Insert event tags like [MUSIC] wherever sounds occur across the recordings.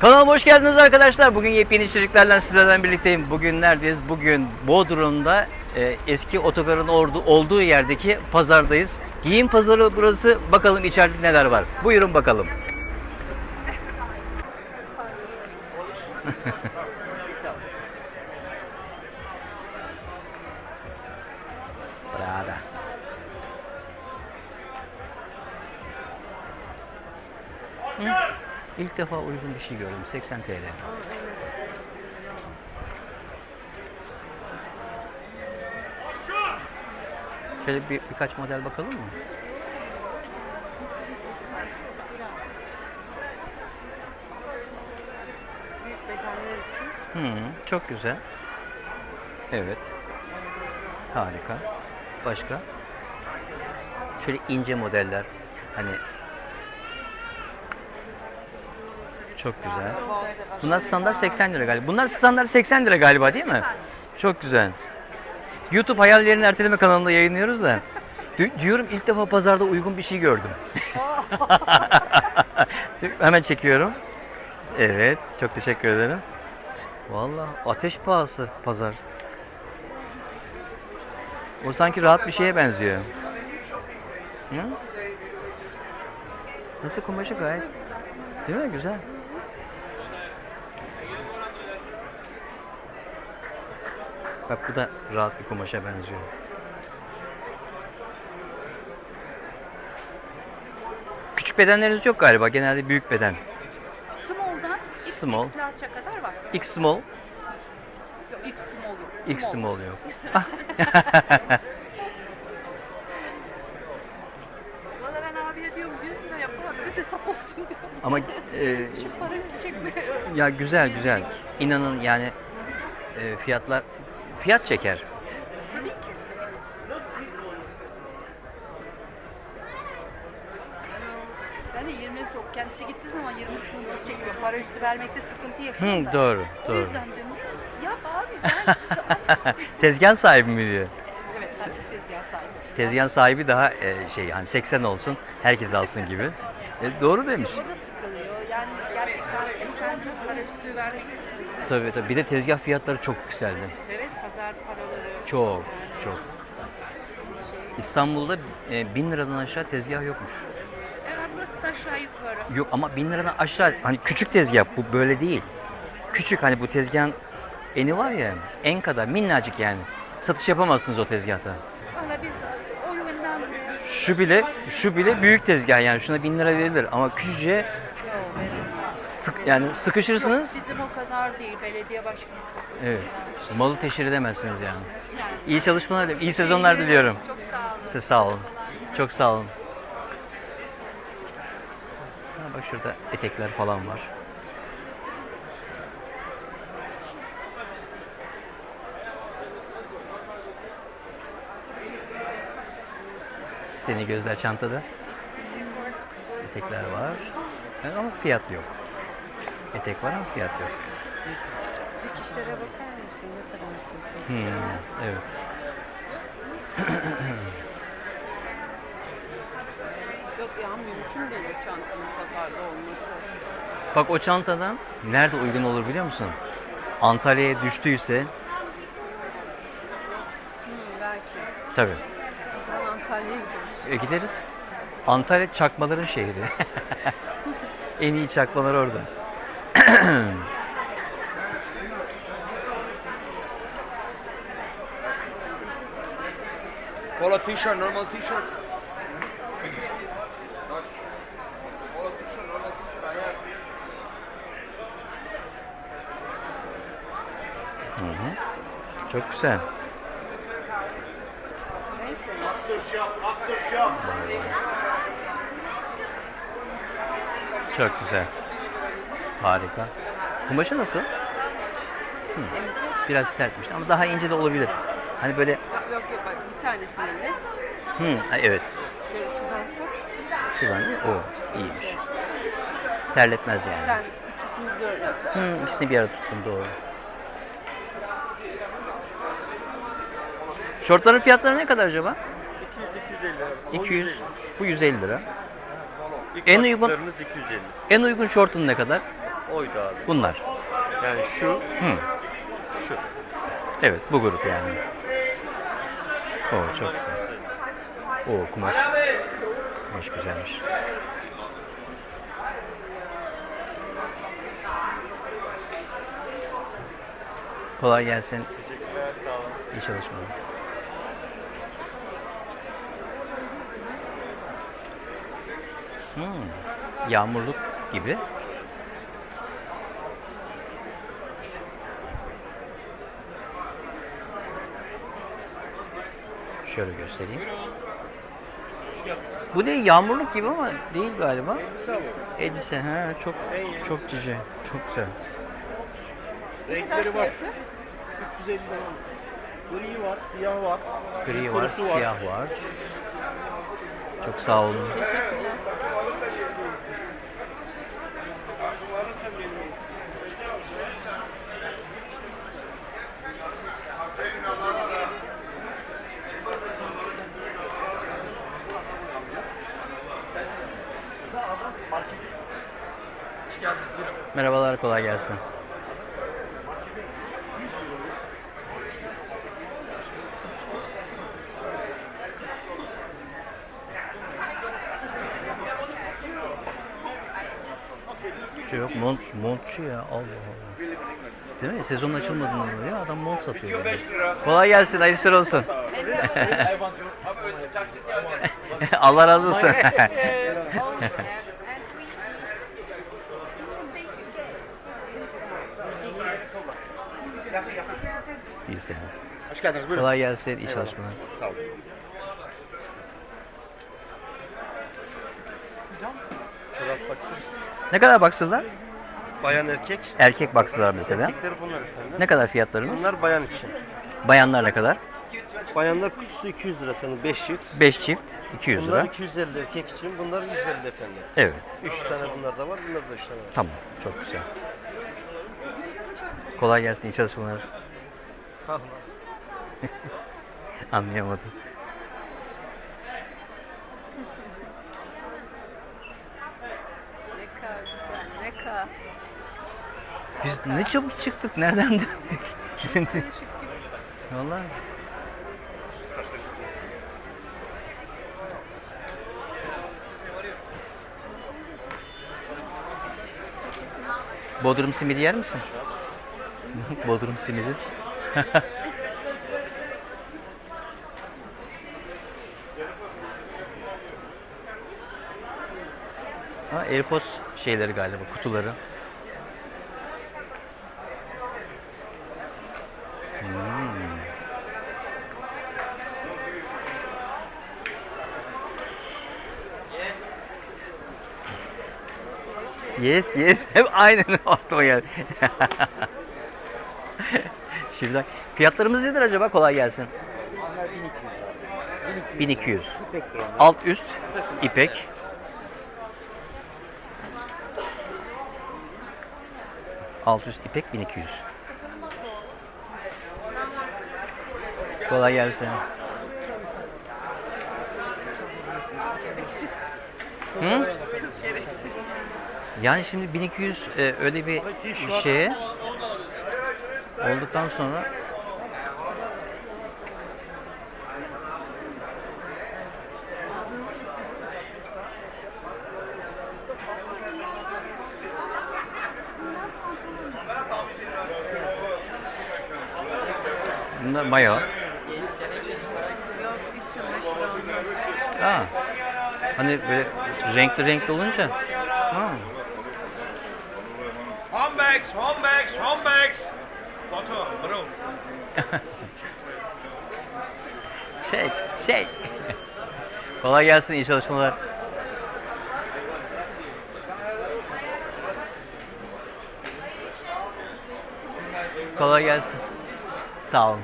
Kanalıma hoş geldiniz arkadaşlar. Bugün yepyeni içeriklerle sizlerle birlikteyim. Bugün neredeyiz? Bugün Bodrum'da e, eski otogarın ordu, olduğu yerdeki pazardayız. Giyim pazarı burası. Bakalım içeride neler var. Buyurun bakalım. [LAUGHS] Prada. Hı? İlk defa uygun bir şey gördüm. 80 TL. Şöyle bir, birkaç model bakalım mı? Büyük bedenler için. Hı, çok güzel. Evet. Harika. Başka? Şöyle ince modeller. Hani çok güzel. Bunlar standart 80 lira galiba. Bunlar standart 80 lira galiba değil mi? Çok güzel. YouTube hayallerini erteleme kanalında yayınlıyoruz da. Di- Diyorum ilk defa pazarda uygun bir şey gördüm. [LAUGHS] [LAUGHS] Hemen çekiyorum. Evet, çok teşekkür ederim. Vallahi ateş pahası pazar. O sanki rahat bir şeye benziyor. Hı? Nasıl kumaşı gayet. Değil mi? Güzel. Bak bu da rahat bir kumaşa benziyor. Küçük bedenleriniz yok galiba. Genelde büyük beden. Small'dan Small. X large'a kadar var. X small, Yok X small yok. X small yok. [LAUGHS] Valla ben abiye diyorum 100 lira yapamam düz hesap olsun diyorum. Ama e, para üstü çekme. ya güzel güzel. İnanın yani e, fiyatlar fiyat çeker. Ben de 20 sok kendisi gittiği zaman 20 şunu çekiyor. Para üstü vermekte sıkıntı yaşıyor Hı, da. doğru, O doğru. yüzden diyorum yap abi [LAUGHS] ben Tezgah sahibi mi diyor? Evet tezgah sahibi. Tezgah sahibi daha e, şey hani 80 olsun herkes alsın gibi. E, doğru demiş. O da sıkılıyor. Yani gerçekten 80 lira para üstü vermekte sıkılıyor. Tabii tabii. Bir de tezgah fiyatları çok yükseldi. Evet. Çok çok. İstanbul'da e, 1000 liradan aşağı tezgah yokmuş. E, burası da aşağı yukarı. Yok ama 1000 liradan aşağı hani küçük tezgah bu böyle değil. Küçük hani bu tezgahın eni var ya en kadar minnacık yani. Satış yapamazsınız o tezgahta. Valla biz o yönden Şu bile şu bile büyük tezgah yani şuna 1000 lira verilir ama küçücüğe. Sık yani sıkışırsınız. Yok, bizim o kadar değil. Belediye başkanı. Evet. Malı teşhir edemezsiniz yani. İyi çalışmalar, iyi sezonlar diliyorum. Çok sağ olun. Size sağ olun. Çok sağ olun. Ha, bak şurada etekler falan var. Seni gözler çantada. Etekler var. Evet, Ama fiyat yok. Etek var ama fiyat yok. Dikişlere bakar mısın? Ne kadar. Hmm, evet. Yok ya mümkün değil o çantanın pazarda olması. Bak o çantadan nerede uygun olur biliyor musun? Antalya'ya düştüyse Hı, belki. tabii. O zaman Antalya'ya gidiyoruz. E, gideriz. Antalya çakmaların şehri. [LAUGHS] en iyi çakmalar orada. [COUGHS] Polo t-shirt, normal t-shirt. Normal t-shirt. I have. Hı hı. Çok güzel. Harika. Kumaşı nasıl? Hı. Biraz sertmiş ama daha ince de olabilir. Hani böyle Yok yok bak bir tanesini elle. hı, evet. Şöyle şuradan sok. Şuradan değil mi? O iyiymiş. Terletmez yani. Sen ikisini böyle. Hı, ikisini bir arada tuttum doğru. Şortların fiyatları ne kadar acaba? 200 250 lira. 200. Bu 150 lira. İlk En uygun- baktıklarınız 250. En uygun şortun ne kadar? oydu abi. Bunlar. Yani şu, Hı. şu. Evet bu grup yani. Oo çok güzel. Oo kumaş. Kumaş güzelmiş. Kolay gelsin. Teşekkürler, sağ olun. İyi çalışmalar. Hmm, Yağmurluk gibi. Şöyle göstereyim. Bu değil yağmurluk gibi ama değil galiba. Elbise ha çok çok cici. Çok güzel. Renkleri var. 350 lira. Gri var, siyah var. Gri var, siyah var. Çok sağ olun. Merhabalar, kolay gelsin. Şey yok, mont, montçu ya, Allah Allah. Değil mi? Sezonun açılmadığında oluyor, adam mont satıyor. böyle. Kolay gelsin, hayırlı işler olsun. [LAUGHS] Allah razı olsun. [LAUGHS] Değilse. Hoş geldiniz. Buyurun. Kolay gelsin, iyi çalışmalar. Sağ olun. Çorap baksın. Ne kadar baksırlar? Bayan erkek. Erkek baksırlar mesela. Erkekleri bunlar efendim. Ne kadar fiyatlarınız? Bunlar bayan için. Bayanlar ne kadar? Bayanlar kutusu 200 lira efendim. 5 çift. 5 çift, 200 Bunlar lira. 250 erkek için. Bunlar 150 efendim. Evet, 3 tane bunlar da var. Bunlar da 3 tane var. tamam. Çok güzel. Kolay gelsin, iyi çalışmalar. Olun. [LAUGHS] Anlayamadım. Ne kadar güzel, ne kadar. Biz ne çabuk çıktık, nereden döndük? [LAUGHS] Vallahi. Bodrum simidi yer misin? [LAUGHS] Bodrum simidi. Ha, AirPods şeyleri galiba, kutuları. Hmm. Yes, yes. Hep [LAUGHS] aynen aklıma geldi. [LAUGHS] [LAUGHS] Şimdi fiyatlarımız nedir acaba? Kolay gelsin. 1200. Alt üst ipek. Alt üst ipek 1200. Kolay gelsin. Hı? Yani şimdi 1200 e, öyle bir şeye olduktan sonra Bunlar mayo. Ha. Hani böyle renkli renkli olunca. Ha. Home bags, home bags, home bags. Foto, bro. [LAUGHS] Şey, şey. Kolay gelsin, iyi çalışmalar. Kolay gelsin. Sağ olun.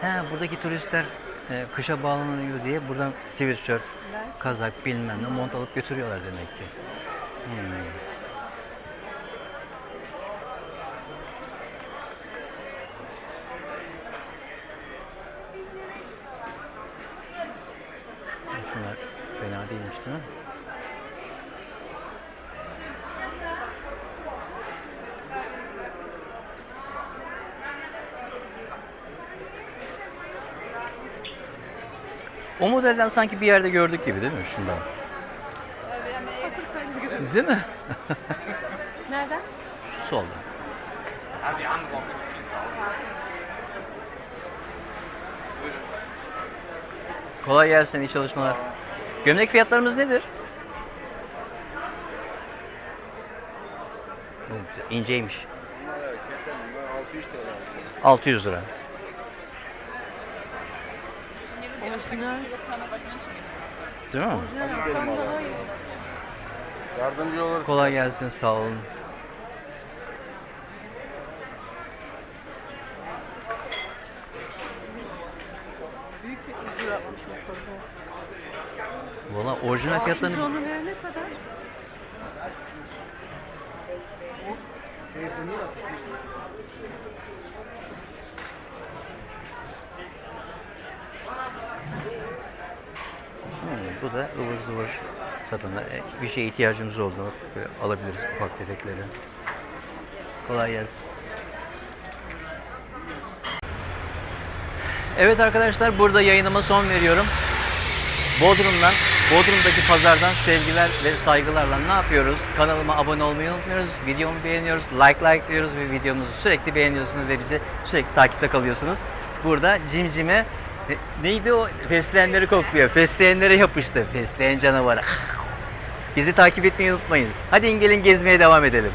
He, buradaki turistler e, kışa bağlanıyor diye buradan sweatshirt, kazak bilmem ne mont alıp götürüyorlar demek ki. Hmm. Şunlar fena değil. Değil mi? O modelden sanki bir yerde gördük gibi değil mi şundan? Değil mi? Nereden? Şu solda. Kolay gelsin, iyi çalışmalar. Gömlek fiyatlarımız nedir? İnceymiş. Bunlar evet, yeter bunlar 600 TL. 600 lira. Değil mi? Yardımcı olur. Kolay gelsin, sağ olun. Büyük bir Valla orijinal fiyatlarını... Onu verene kadar. Hmm, bu da ıvır zıvır satında. E, Bir şeye ihtiyacımız böyle alabiliriz ufak tefekleri. Kolay gelsin. Evet arkadaşlar burada yayınıma son veriyorum. Bodrum'dan, Bodrum'daki pazardan sevgiler ve saygılarla ne yapıyoruz? Kanalıma abone olmayı unutmuyoruz. Videomu beğeniyoruz, like like diyoruz ve videomuzu sürekli beğeniyorsunuz ve bizi sürekli takipte kalıyorsunuz. Burada cimcime e, neydi o? Fesleğenleri kokluyor. Fesleğenlere yapıştı. Fesleğen canavarı. Bizi takip etmeyi unutmayınız. Hadi gelin gezmeye devam edelim.